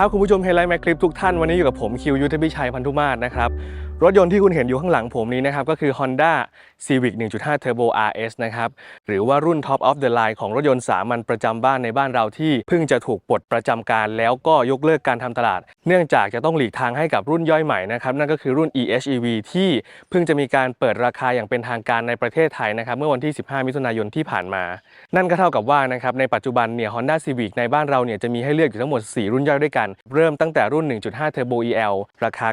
ดีครับคุณผู้ชมเฮลไลท์แมคคลิปทุกท่านวันนี้อยู่กับผมคิวยุทธพิชัยพันธุมาศนะครับ รถยนต์ที่คุณเห็นอยู่ข้างหลังผมนี้นะครับ ก็คือ Honda Civic 1.5 Turbo RS นะครับ หรือว่ารุ่น Top of the Line ของรถยนต์สามัญประจำบ้านในบ้านเราที่เพิ่งจะถูกปลดประจำการ แล้วก็ยกเลิกการทำตลาด เนื่องจากจะต้องหลีกทางให้กับรุ่นย่อยใหม่นะครับ นั่นก็คือรุ่น EHEV ที่เพิ่งจะมีการเปิดราคาอย่างเป็นทางการในประเทศไทยนะครับ เมื่อวันที่ 15 มิถุนายนที่ผ่านมา นั่นก็เท่ากับว่านะครับในปัจจุบันเนี่ย Honda Civic ในบ้านเราเนี่ยจะมีให้เลือกอยู่ทั้งหมด 4 รุ่นย่อยด้วยกัน เริ่มตั้งแต่รุ่น 1.5 Turbo EL ราคา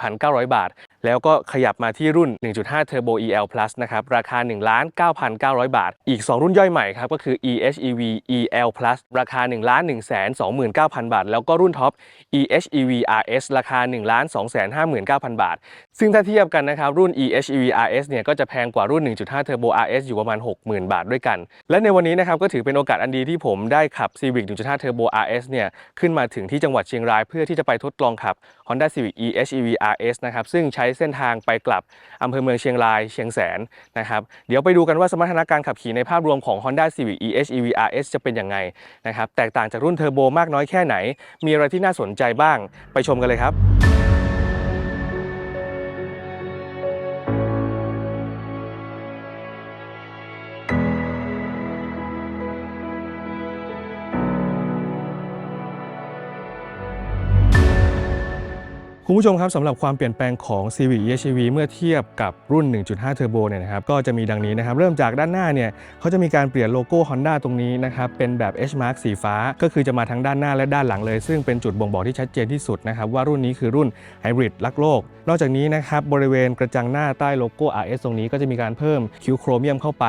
4,900 บาท แล้วก็ขยับมาที่รุ่น 1.5 Turbo EL Plus นะครับ ราคา 1,9,900 บาท อีก 2 รุ่นย่อยใหม่ครับ ก็คือ EHEV EL Plus ราคา 1,129,000 บาท แล้วก็รุ่นท็อป EHEV RS ราคา 1,259,000 บาท ซึ่งถ้าเทียบกันนะครับรุ่น EHEV RS เนี่ยก็จะแพงกว่ารุ่น 1.5 Turbo RS อยู่ประมาณ 60,000 บาทด้วยกัน และในวันนี้นะครับก็ถือเป็นโอกาสอันดีที่ผมได้ขับ Civic 1.5 Turbo RS เนี่ยขึ้นมาถึงที่จังหวัดเชียงราย เพื่อที่จะไปทดลองขับ Honda Civic EHEV RS นะครับซึ่งใช้เส้นทางไปกลับอำเภอเมืองเชียงรายเชียงแสนนะครับเดี๋ยวไปดูกันว่าสมรรถนะการขับขี่ในภาพรวมของ Honda Civic EHEV RS จะเป็นยังไงนะครับแตกต่างจากรุ่นเทอร์โบมากน้อยแค่ไหน มีอะไรที่น่าสนใจบ้าง ไปชมกันเลยครับ คุณผู้ชมครับสำหรับความเปลี่ยนแปลงของ Civic EHEV เมื่อเทียบกับรุ่น 1.5 Turbo เนี่ยนะครับก็จะมีดังนี้นะครับเริ่มจากด้านหน้าเนี่ยเขาจะมีการเปลี่ยนโลโก้ Honda ตรงนี้นะครับเป็นแบบ H mark สีฟ้า ก็คือจะมาทั้งด้านหน้าและด้านหลังเลย ซึ่งเป็นจุดบ่งบอกที่ชัดเจนที่สุดนะครับว่ารุ่นนี้คือรุ่นไฮบริดรักโลก นอกจากนี้นะครับบริเวณกระจังหน้าใต้โลโก้ RS ตรงนี้ก็จะมีการเพิ่มคิวโครเมียมเข้าไป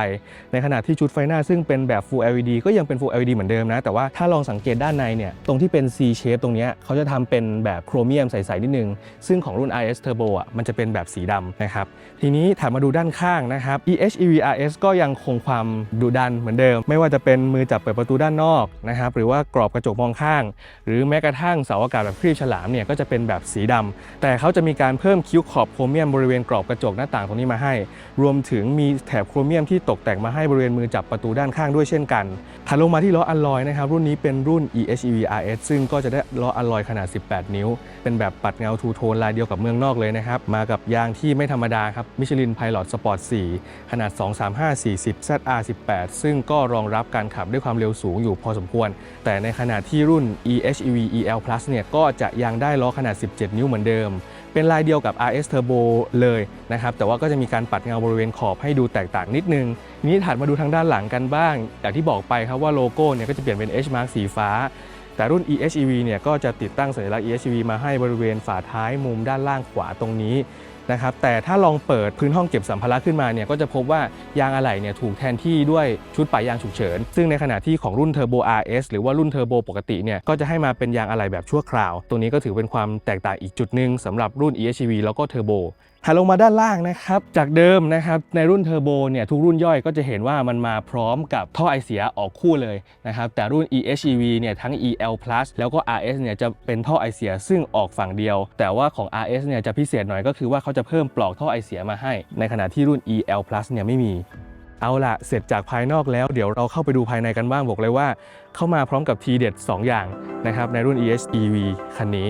ในขณะที่ชุดไฟหน้าซึ่งเป็นแบบ Full LED ก็ยังเป็น Full LED เหมือนเดิมนะแต่ว่าถ้าลองสังเกตด้านในเนี่ยตรงที่เป็น C shape ตรงนี้เขาจะทำเป็นแบบโครเมียมใสๆนิดนึงซึ่งของรุ่น RS Turbo อะมันจะเป็นแบบสีดำนะครับ ทีนี้ถัดมาดูด้านข้างนะครับ EHEV RS ก็ยังคงความดุดันเหมือนเดิม ไม่ว่าจะเป็นมือจับเปิดประตูด้านนอกนะครับ หรือว่ากรอบกระจกมองข้าง หรือแม้กระทั่งเสาอากาศแบบครีบฉลามเนี่ยก็จะเป็นแบบสีดำแต่เขาจะมีการเพิ่มคิ้วขอบโครเมียมบริเวณกรอบกระจกหน้าต่างตรงนี้มาให้ รวมถึงมีแถบโครเมียมที่ตกแต่งมาให้บริเวณมือจับประตูด้านข้างด้วยเช่นกันถัดลงมาที่ล้ออัลลอยนะครับรุ่นนี้เป็นรุ่น EHEV RS ซึ่งก็จะได้ล้ออัลลอยขนาด 18 นิ้ว เป็นแบบปัดเงาทูโทนลายเดียวกับเมืองนอกเลยนะครับ มากับยางที่ไม่ธรรมดาครับ Michelin Pilot Sport 4ขนาด 235 40 ZR18 ซึ่งก็รองรับการขับด้วยความเร็วสูงอยู่พอสมควร แต่ในขณะที่รุ่น EHEV EL Plus เนี่ยก็จะยังได้ล้อขนาด 17 นิ้วเหมือนเดิม เป็นลายเดียวกับ RS Turbo เลยนะครับแต่ว่าก็จะมีการปัดเงาบริเวณขอบให้ดูแตกต่างนิดนึงนี้ถัดมาดูทางด้านหลังกันบ้างอย่างที่บอกไปครับว่าโลโก้เนี่ยก็จะเปลี่ยนเป็น H mark สีฟ้า แต่รุ่น EHEV เนี่ยก็จะติดตั้งสัญลักษณ์ EHEV มาให้บริเวณฝาท้ายมุมด้านล่างขวาตรงนี้นะครับแต่ถ้าลองเปิดพื้นห้องเก็บสัมภาระขึ้นมาเนี่ยก็จะพบว่ายางอะไหล่เนี่ยถูกแทนที่ด้วยชุดปะยยางฉุกเฉิน ซึ่งในขณะที่ของรุ่น Turbo RS หรือว่ารุ่น Turbo ปกติเนี่ยก็จะให้มาเป็นยางอะไหล่แบบชั่วคราว ตรงนี้ก็ถือเป็นความแตกต่างอีกจุดหนึ่งสำหรับรุ่น EHEV แล้วก็ Turbo ถัดลงมาด้านล่างนะครับ จากเดิมนะครับในรุ่นเทอร์โบเนี่ยทุกรุ่นย่อยก็จะเห็นว่ามันมาพร้อมกับท่อไอเสียออกคู่เลยนะครับ แต่รุ่น EHEV เนี่ยทั้ง EL Plus แล้วก็ RS เนี่ยจะเป็นท่อไอเสียซึ่งออกฝั่งเดียว แต่ว่าของ RS เนี่ยจะพิเศษหน่อยก็คือว่าเขาจะเพิ่มปลอกท่อไอเสียมาให้ ในขณะที่รุ่น EL Plus เนี่ยไม่มีเอาละเสร็จจากภายนอกแล้ว เดี๋ยวเราเข้าไปดูภายในกันบ้างบอกเลยว่า เข้ามาพร้อมกับทีเด็ด2อย่างนะครับในรุ่น EHEV คันนี้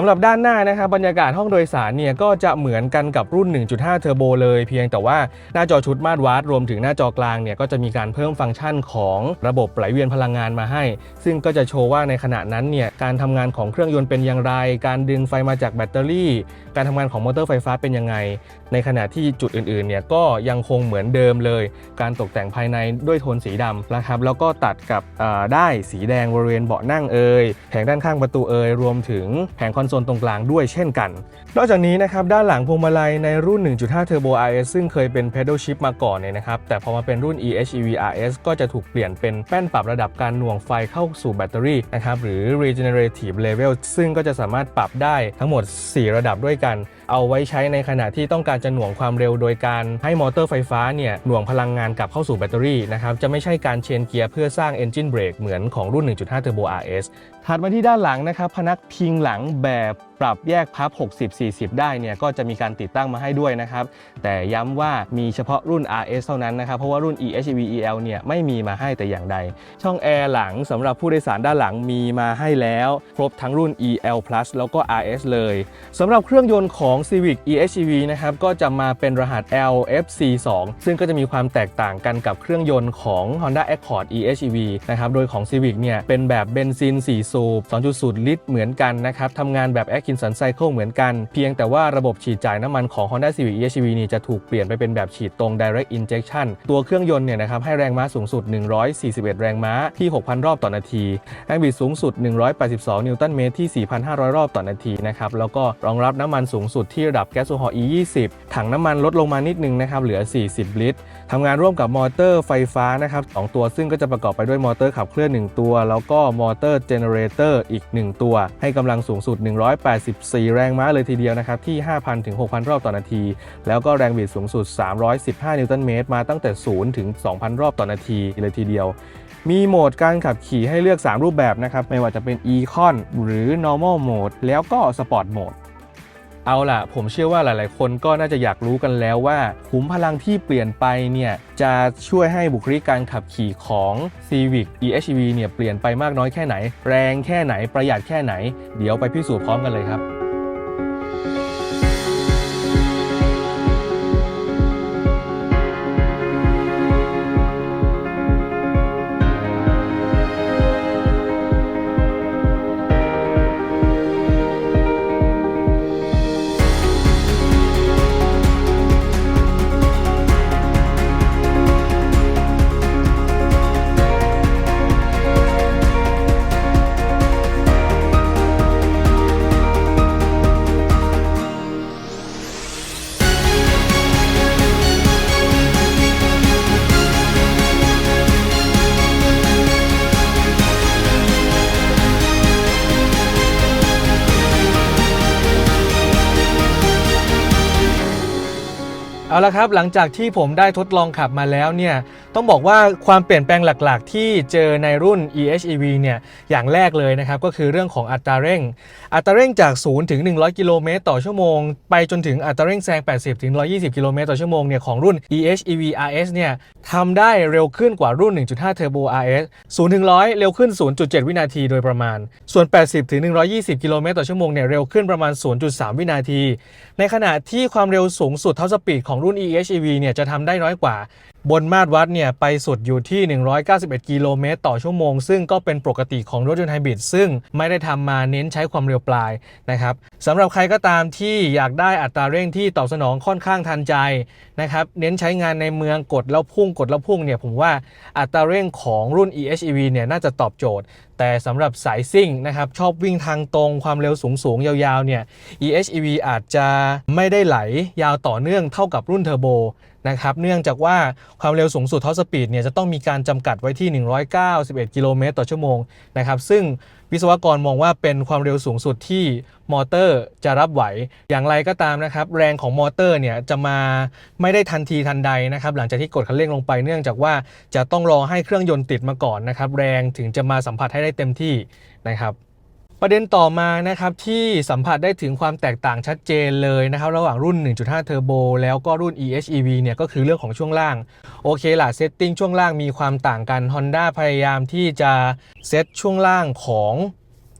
ำหรับด้านหน้านะครับบรรยากาศห้องโดยสารเนี่ยก็จะเหมือนกันกับรุ่น 1.5 เทอร์โบเลย เพียงแต่ว่าหน้าจอชุดมาตรวัดรวมถึงหน้าจอกลางเนี่ยก็จะมีการเพิ่มฟังก์ชันของระบบไหลเวียนพลังงานมาให้ ซึ่งก็จะโชว์ว่าในขณะนั้นเนี่ยการทำงานของเครื่องยนต์เป็นอย่างไร การดึงไฟมาจากแบตเตอรี่ การทำงานของมอเตอร์ไฟฟ้าเป็นยังไง ในขณะที่จุดอื่นๆเนี่ยก็ยังคงเหมือนเดิมเลย การตกแต่งภายในด้วยโทนสีดำนะครับแล้วก็ตัดกับได้สีแดงบริเวณเบาะนั่งเอ่ยแผงด้านข้างประตูเอ่ยรวมถึงแผงคอนโซลตรงกลางด้วยเช่นกัน นอกจากนี้นะครับด้านหลังพวงมาลัยในรุ่น 1.5 Turbo RS ซึ่งเคยเป็น Pedal Shift มาก่อนเนี่ยนะครับแต่พอมาเป็นรุ่น EHEV RS ก็จะถูกเปลี่ยนเป็นแป้นปรับระดับการหน่วงไฟเข้าสู่แบตเตอรี่นะครับหรือ Regenerative Level ซึ่งก็จะสามารถปรับได้ทั้งหมด 4 ระดับด้วยกัน เอาไว้ใช้ในขณะที่ต้องการจะหน่วงความเร็วโดยการให้มอเตอร์ไฟฟ้าเนี่ยหน่วงพลังงานกลับเข้าสู่แบตเตอรี่นะครับจะไม่ใช่การเชนเกียร์เพื่อสร้าง Engine Brake เหมือนของรุ่น 1.5 Turbo RS ถัดมาที่ด้านหลังนะครับ พนักพิงหลังแบบ ปรับแยกพับ 60-40 ได้เนี่ยก็จะมีการติดตั้งมาให้ด้วยนะครับ แต่ย้ำว่ามีเฉพาะรุ่น RS เท่านั้นนะครับ เพราะว่ารุ่น EHEV EL เนี่ยไม่มีมาให้แต่อย่างใด ช่องแอร์หลังสำหรับผู้โดยสารด้านหลังมีมาให้แล้ว ครบทั้งรุ่น EL Plus แล้วก็ RS เลยสำหรับเครื่องยนต์ของ Civic EHEV นะครับก็จะมาเป็นรหัส LFC2 ซึ่งก็จะมีความแตกต่างกันกับเครื่องยนต์ของ Honda Accord EHEV นะครับโดยของ Civic เนี่ยเป็นแบบเบนซิน4สูบ2.0 ลิตรเหมือนกันนะครับทำงานแบบ Atkinson Cycle เหมือนกัน เพียงแต่ว่าระบบฉีดจ่ายน้ำมันของ Honda Civic EHEV นี่จะถูกเปลี่ยนไปเป็นแบบฉีดตรง Direct Injection ตัวเครื่องยนต์เนี่ยนะครับให้แรงม้าสูงสุด 141 แรงม้าที่ 6,000 รอบต่อนาทีแรงบิดสูงสุด 182 นิวตันเมตรที่ 4,500 รอบต่อนาทีนะครับแล้วก็รองรับน้ำมันสูงสุดที่ระดับแก๊สโซฮอล์ E20 ถังน้ำมันลดลงมานิดนึงนะครับเหลือ 40 ลิตรทำงานร่วมกับมอเตอร์ไฟฟ้านะครับสองตัวซึ่งก็จะประกอบไปด้วยมอเตอร์ขับเคลื่อน 1 ตัว แล้วก็มอเตอร์เจเนเรเตอร์อีก 1 ตัว ให้กำลังสูงสุด184 แรงม้าเลยทีเดียวนะครับที่ 5,000 ถึง 6,000 รอบต่อนาที แล้วก็แรงบิดสูงสุด 315 นิวตันเมตรมาตั้งแต่ 0 ถึง 2,000 รอบต่อนาทีเลยทีเดียว มีโหมดการขับขี่ให้เลือก 3 รูปแบบนะครับไม่ว่าจะเป็น Econ หรือ Normal Mode แล้วก็ Sport Mode เอาล่ะ ผมเชื่อว่าหลาย ๆ คนก็น่าจะอยากรู้กันแล้วว่าขุมพลังที่เปลี่ยนไปเนี่ยจะช่วยให้บุคลิกการขับขี่ของ Civic EHEV เนี่ยเปลี่ยนไปมากน้อยแค่ไหน แรงแค่ไหนประหยัดแค่ไหน เดี๋ยวไปพิสูจน์พร้อมกันเลยครับ เอาละครับหลังจากที่ผมได้ทดลองขับมาแล้วเนี่ย ต้องบอกว่าความเปลี่ยนแปลงหลักๆ ที่เจอในรุ่น EHEV เนี่ยอย่างแรกเลยนะครับก็คือเรื่องของอัตราเร่ง อัตราเร่งจาก 0 ถึง 100 กิโลเมตรต่อชั่วโมง ไปจนถึงอัตราเร่งแซง 80 ถึง 120 กิโลเมตรต่อชั่วโมงเนี่ยของรุ่น EHEV RS เนี่ยทำได้เร็วขึ้นกว่ารุ่น 1.5 Turbo RS 0 ถึง 100 เร็วขึ้น 0.7 วินาทีโดยประมาณ ส่วน 80 ถึง 120 กิโลเมตรต่อชั่วโมงเนี่ยเร็วขึ้นประมาณ 0.3 วินาที ในขณะที่ความเร็วสูงสุดเท่าสปีดของรุ่น EHEV เนี่ยจะทำได้น้อยกว่าบนมาตรวัดเนี่ยไปสุดอยู่ที่ 191 กิโลเมตรต่อชั่วโมง ซึ่งก็เป็นปกติของรถยนต์ไฮบริดซึ่งไม่ได้ทำมาเน้นใช้ความเร็วปลายนะครับสำหรับใครก็ตามที่อยากได้อัตราเร่งที่ตอบสนองค่อนข้างทันใจนะครับเน้นใช้งานในเมืองกดแล้วพุ่งกดแล้วพุ่งเนี่ยผมว่าอัตราเร่งของรุ่น EHEV เนี่ยน่าจะตอบโจทย์ แต่สำหรับสายซิ่งนะครับชอบวิ่งทางตรงความเร็วสูงสูงๆยาวๆเนี่ย EHEV อาจจะไม่ได้ไหลยาวต่อเนื่องเท่ากับรุ่นเทอร์โบ นะครับเนื่องจากว่าความเร็วสูงสุดท็อปสปีดเนี่ยจะต้องมีการจำกัดไว้ที่ 191 กิโลเมตรต่อชั่วโมงนะครับซึ่งวิศวกรมองว่าเป็นความเร็วสูงสุดที่มอเตอร์จะรับไหว อย่างไรก็ตามนะครับแรงของมอเตอร์เนี่ยจะมาไม่ได้ทันทีทันใดนะครับหลังจากที่กดคันเร่งลงไปเนื่องจากว่าจะต้องรอให้เครื่องยนต์ติดมาก่อนนะครับแรงถึงจะมาสัมผัสให้ได้เต็มที่นะครับ ประเด็นต่อมานะครับที่สัมผัสได้ถึงความแตกต่างชัดเจนเลยนะครับระหว่างรุ่น 1.5 เทอร์โบแล้วก็รุ่น EHEV เนี่ยก็คือเรื่องของช่วงล่าง โอเคล่ะเซตติ้งช่วงล่างมีความต่างกัน Honda พยายามที่จะเซตช่วงล่างของ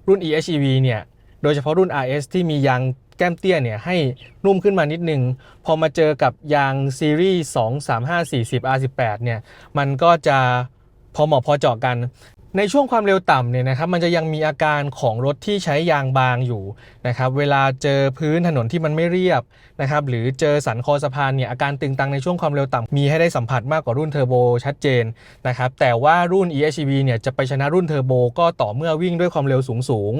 รุ่น EHEV เนี่ยโดยเฉพาะรุ่น RS ที่มียางแก้มเตี้ยเนี่ยให้นุ่มขึ้นมานิดนึง พอมาเจอกับยางซีรีส์ 2 3 5 40 R18 เนี่ยมันก็จะพอเหมาะพอเจาะกัน ในช่วงความเร็วต่ำเนี่ยนะครับมันจะยังมีอาการของรถที่ใช้ยางบางอยู่นะครับเวลาเจอพื้นถนนที่มันไม่เรียบนะครับหรือเจอสันคอสะพานเนี่ยอาการตึงตังในช่วงความเร็วต่ำมีให้ได้สัมผัสมากกว่ารุ่นเทอร์โบชัดเจนนะครับแต่ว่ารุ่น EHEV เนี่ยจะไปชนะรุ่นเทอร์โบก็ต่อเมื่อวิ่งด้วยความเร็วสูงสูง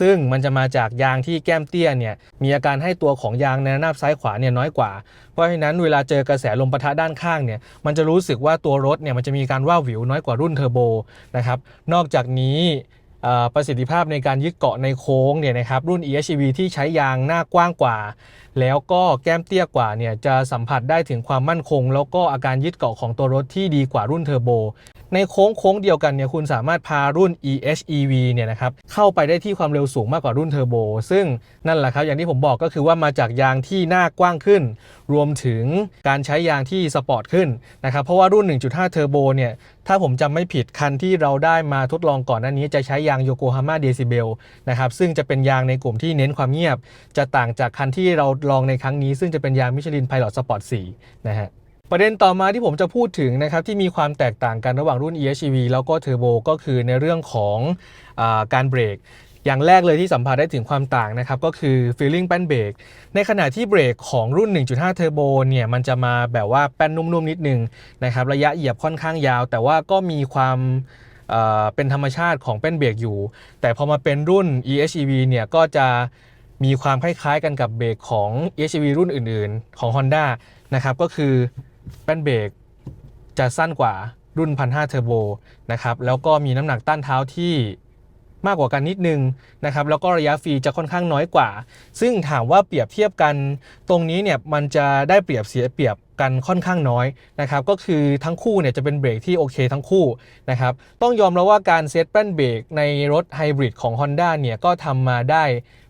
ซึ่งมันจะมาจากยางที่แก้มเตี้ยเนี่ยมีอาการให้ตัวของยางในระนาบซ้ายขวาเนี่ยน้อยกว่า ราะฉะนั้นเวลาเจอกระแสลมปะทะด้านข้างเนี่ยมันจะรู้สึกว่าตัวรถเนี่ยมันจะมีการว่าวิวน้อยกว่ารุ่นเทอร์โบนะครับนอกจากนี้ประสิทธิภาพในการยึดเกาะในโค้งเนี่ยนะครับรุ่น EHEV ที่ใช้ยางหน้ากว้างกว่า แล้วก็แก้มเตี้ยกว่าเนี่ยจะสัมผัสได้ถึงความมั่นคง แล้วก็อาการยึดเกาะของตัวรถที่ดีกว่ารุ่นเทอร์โบในโค้งโค้งเดียวกันเนี่ยคุณสามารถพารุ่น EHEV เนี่ยนะครับเข้าไปได้ที่ความเร็วสูงมากกว่ารุ่นเทอร์โบซึ่งนั่นแหละครับ อย่างที่ผมบอกก็คือว่ามาจากยางที่หน้ากว้างขึ้น รวมถึงการใช้ยางที่สปอร์ตขึ้นนะครับเพราะว่ารุ่น 1.5 เทอร์โบเนี่ยถ้าผมจำไม่ผิดคันที่เราได้มาทดลองก่อนหน้านี้จะใช้ยางโยโกฮาม่าเดซิเบลนะครับซึ่งจะเป็นยางในกลุ่มที่เน้นความเงียบ จะต่างจากคันที่เราลองในครั้งนี้ ซึ่งจะเป็นยางมิชลินไพลอตสปอร์ต4นะฮะ ประเด็นต่อมาที่ผมจะพูดถึงนะครับที่มีความแตกต่างกันระหว่างรุ่น EHEV แล้วก็ Turbo ก็คือในเรื่องของอการเบรกอย่างแรกเลยที่สัมผัสได้ถึงความต่างนะครับก็คือ feeling แป้นเบรกในขณะที่เบรกของรุ่น 1.5 Turbo เนี่ยมันจะมาแบบว่าแป้นนุ่มๆนิดนึงนะครับระยะเหยียบค่อนข้างยาว แต่ว่าก็มีความเเป็นธรรมชาติของแป้นเบรกอยู่ แต่พอมาเป็นรุ่น EHEV เนี่ยก็จะมีความคล้ายๆกันกับเบรกของ EHEV รุ่นอื่นๆ ของ Honda นะครับก็คือ แป้นเบรกจะสั้นกว่ารุ่น 1,500 เทอร์โบนะครับแล้วก็มีน้ำหนักต้านเท้าที่มากกว่ากันนิดนึงนะครับแล้วก็ระยะฟรีจะค่อนข้างน้อยกว่า ซึ่งถามว่าเปรียบเทียบกัน ตรงนี้เนี่ยมันจะได้เปรียบเสียเปรียบกันค่อนข้างน้อยนะครับก็คือทั้งคู่เนี่ยจะเป็นเบรกที่โอเคทั้งคู่นะครับต้องยอมรับว่าการเซตแป้นเบรกในรถไฮบริดของ Honda เนี่ยก็ทำมาได้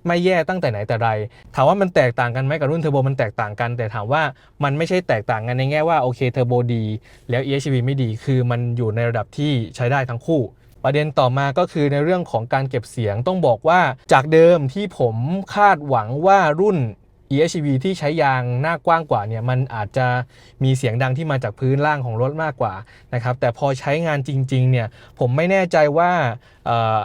ไม่แย่ตั้งแต่ไหนแต่ไร ถามว่ามันแตกต่างกันไหมกับรุ่นเทอร์โบมันแตกต่างกัน แต่ถามว่ามันไม่ใช่แตกต่างกันในแง่ว่าโอเคเทอร์โบดี แล้ว EHV ไม่ดีคือมันอยู่ในระดับที่ใช้ได้ทั้งคู่ประเด็นต่อมาก็คือในเรื่องของการเก็บเสียงต้องบอกว่าจากเดิมที่ผมคาดหวังว่ารุ่น EHV ที่ใช้ยางหน้ากว้างกว่าเนี่ยมันอาจจะมีเสียงดังที่มาจากพื้นล่างของรถมากกว่านะครับแต่พอใช้งานจริงๆเนี่ยผมไม่แน่ใจว่า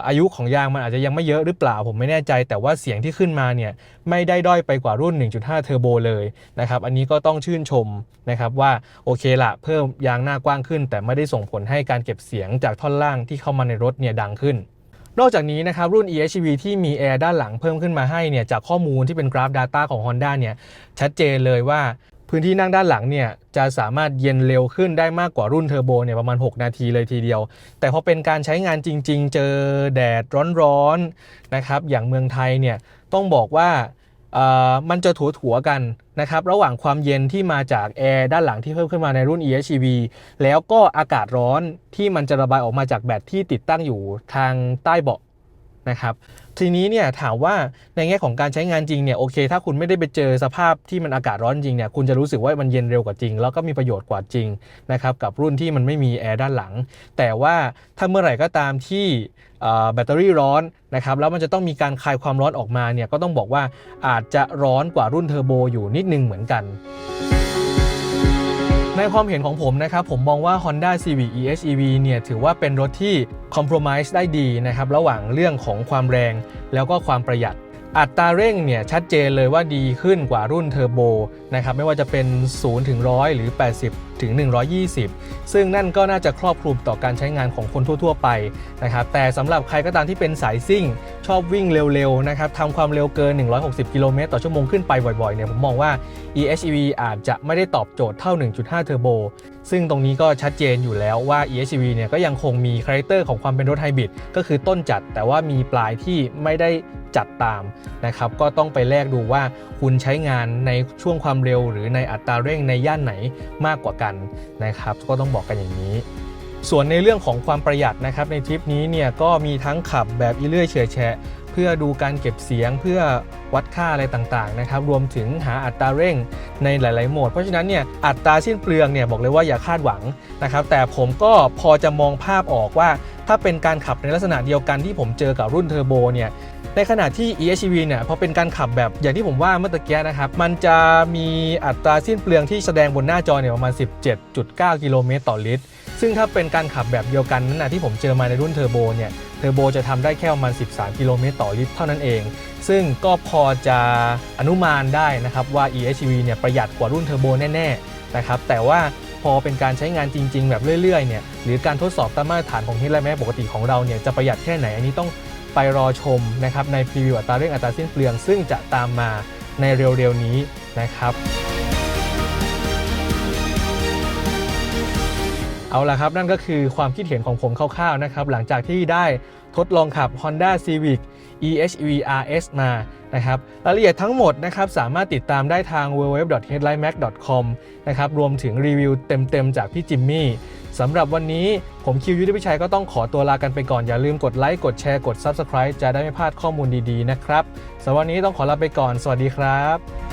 อายุของยางมันอาจจะยังไม่เยอะหรือเปล่า ผมไม่แน่ใจ แต่ว่าเสียงที่ขึ้นมาเนี่ยไม่ได้ด้อยไปกว่ารุ่น 1.5 เทอร์โบเลยนะครับอันนี้ก็ต้องชื่นชมนะครับว่าโอเคละเพิ่มยางหน้ากว้างขึ้น แต่ไม่ได้ส่งผลให้การเก็บเสียงจากท่อนล่างที่เข้ามาในรถเนี่ยดังขึ้น นอกจากนี้นะครับรุ่น EHEV ที่มีแอร์ด้านหลังเพิ่มขึ้นมาให้เนี่ยจากข้อมูลที่เป็นกราฟ Data ของ Honda เนี่ยชัดเจนเลยว่าพื้นที่นั่งด้านหลังเนี่ยจะสามารถเย็นเร็วขึ้นได้มากกว่ารุ่นเทอร์โบเนี่ยประมาณ 6 นาทีเลยทีเดียว แต่พอเป็นการใช้งานจริง ๆ เจอแดดร้อนๆนะครับอย่างเมืองไทยเนี่ยต้องบอกว่า มันจะถัวถัวๆกันนะครับระหว่างความเย็นที่มาจากแอร์ด้านหลังที่เพิ่มขึ้นมาในรุ่น EHEV แล้วก็อากาศร้อนที่มันจะระบายออกมาจากแบตที่ติดตั้งอยู่ทางใต้เบาะ นะครับทีนี้เนี่ยถามว่าในแง่ของการใช้งานจริงเนี่ยโอเค ถ้าคุณไม่ได้ไปเจอสภาพที่มันอากาศร้อนจริงเนี่ยคุณจะรู้สึกว่ามันเย็นเร็วกว่าจริง แล้วก็มีประโยชน์กว่าจริงนะครับกับรุ่นที่มันไม่มีแอร์ด้านหลัง แต่ว่าถ้าเมื่อไหร่ก็ตามที่แบตเตอรี่ร้อนนะครับแล้วมันจะต้องมีการคายความร้อนออกมาเนี่ยก็ต้องบอกว่าอาจจะร้อนกว่ารุ่นเทอร์โบอยู่นิดนึงเหมือนกัน ความเห็นของผมนะครับผมมองว่า Honda Civic EHEV เนี่ยถือว่าเป็นรถที่ compromise ได้ดีนะครับระหว่างเรื่องของความแรง แล้วก็ความประหยัดอัตราเร่งเนี่ยชัดเจนเลยว่าดีขึ้นกว่ารุ่นเทอร์โบนะครับไม่ว่าจะเป็น 0 ถึง 100 หรือ 80 ถึง 120 ซึ่งนั่นก็น่าจะครอบคลุมต่อการใช้งานของคนทั่ว ๆ ไปนะครับแต่สำหรับใครก็ตามที่เป็นสายซิ่ง ชอบวิ่งเร็วๆนะครับทำความเร็วเกิน 160 กิโลเมตรต่อชั่วโมงขึ้นไปบ่อยๆเนี่ยผมมองว่า EHEV อาจจะไม่ได้ตอบโจทย์เท่า 1.5 เทอร์โบ ซึ่งตรงนี้ก็ชัดเจนอยู่แล้วว่า EHEV เนี่ยก็ยังคงมีคาแรคเตอร์ของความเป็นรถไฮบริดก็คือต้นจัดแต่ว่ามีปลายที่ไม่ได้จัดตามนะครับก็ต้องไปแลกดูว่าคุณใช้งานในช่วงความเร็ว หรือในอัตราเร่งในย่านไหนมากกว่ากันนะครับก็ต้องบอกกันอย่างนี้ส่วนในเรื่องของความประหยัดนะครับในทริปนี้เนี่ยก็มีทั้งขับแบบอีเลื่อยเฉอยแฉะ เพื่อดูการเก็บเสียงเพื่อวัดค่าอะไรต่างๆนะครับรวมถึงหาอัตราเร่งในหลาย ๆ โหมด เพราะฉะนั้นเนี่ยอัตราสิ้นเปลืองเนี่ยบอกเลยว่าอย่าคาดหวังนะครับแต่ผมก็พอจะมองภาพออกว่า ถ้าเป็นการขับในลักษณะเดียวกันที่ผมเจอกับรุ่นเทอร์โบเนี่ยในขณะที่ e-hv เนี่ยพอเป็นการขับแบบอย่างที่ผมว่าเมื่อตะกี้นะครับ มันจะมีอัตราสิ้นเปลืองที่แสดงบนหน้าจอเนี่ยประมาณ 17.9 กิโลเมตรต่อลิตร ซึ่งถ้าเป็นการขับแบบเดียวกันนั่นนะที่ผมเจอมาในรุ่นเทอร์โบเนี่ย อร์โบจะทำได้แค่ประมาณ 13 กิโลเมตรต่อลิตรเท่านั้นเอง ซึ่งก็พอจะอนุมานได้นะครับว่า EHEV เนี่ยประหยัดกว่ารุ่นเทอร์โบแน่ๆนะครับแต่ว่าพอเป็นการใช้งานจริง ๆ แบบเรื่อยๆเนี่ยหรือการทดสอบตามมาตรฐานของที่และแม้ปกติของเราเนี่ยจะประหยัดแค่ไหนอันนี้ต้องไปรอชมนะครับในพรีวิวอัตราเร่งอัตราสิ้นเปลือง ซึ่งจะตามมาในเร็วๆนี้นะครับ เอาละครับ นั่นก็คือความคิดเห็นของผมคร่าวๆนะครับ หลังจากที่ได้ทดลองขับ Honda Civic EHEV RS มานะครับรายละเอียดทั้งหมดนะครับสามารถติดตามได้ทาง www.headlinemac.com นะครับรวมถึงรีวิวเต็มๆ จากพี่จิมมี่สำหรับวันนี้ผมคิวยุทธพิชัยก็ต้องขอตัวลากันไปก่อน อย่าลืมกดไลค์ กดแชร์ กด Subscribe จะได้ไม่พลาดข้อมูลดีๆนะครับสำหรับวันนี้ต้องขอลาไปก่อน สวัสดีครับ